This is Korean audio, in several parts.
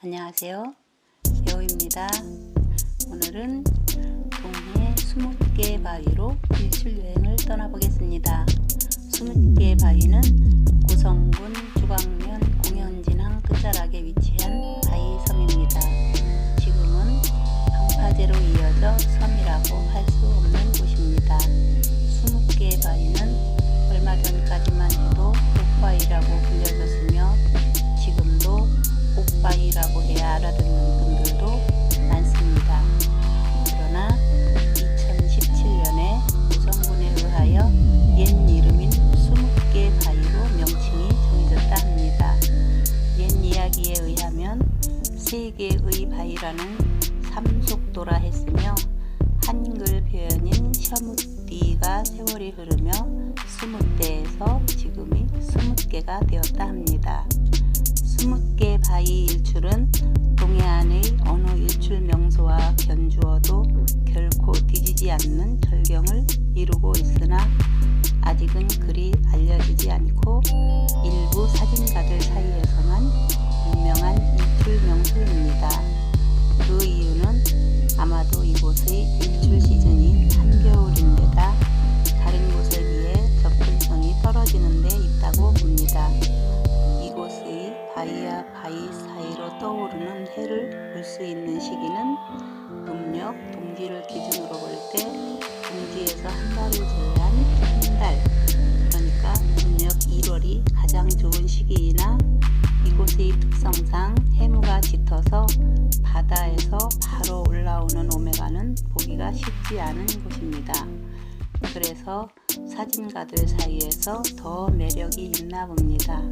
안녕하세요. 여우입니다. 오늘은 동해 20개 바위로 일출 여행을 떠나보겠습니다. 20개 바위는 고성군 주광면 공연진항 끝자락에 위치한 바위 섬입니다. 지금은 방파제로 이어져 섬이라고 할수 없는 세 개의 바위라는 삼속도라 했으며 한글 표현인 셔무띠가 세월이 흐르며 스무 대에서 지금이 스무 개가 되었다 합니다. 스무 개 바위 일출은 동해안의 어느 일출 명소와 견주어도 결코 뒤지지 않는 절경을 이루고 있으나 아직은 그리 알려지 명소입니다. 그 이유는 아마도 이곳의 일출 시즌이 한겨울인데다 다른 곳에 비해 접근성이 떨어지는 데 있다고 봅니다. 이곳의 바위와 바위 사이로 떠오르는 해를 볼 수 있는 시기는 음력 동지를 기준으로 볼 때 동지에서 한 달을 제외한 한 달, 특성상 해무가 짙어서 바다에서 바로 올라오는 오메가는 보기가 쉽지 않은 곳입니다. 그래서 사진가들 사이에서 더 매력이 있나 봅니다.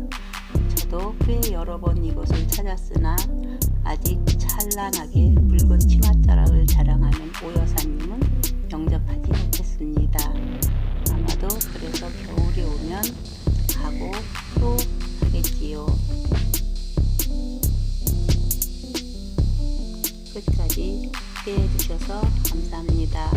저도 꽤 여러 번 이곳을 찾았으나 아직 찬란하게 붉은 치맛자락을 자랑하는 오여사님은 영접하지 못했습니다. 아마도 그래서 겨울이 오면 가고 또 끝까지 함께 해주셔서 감사합니다.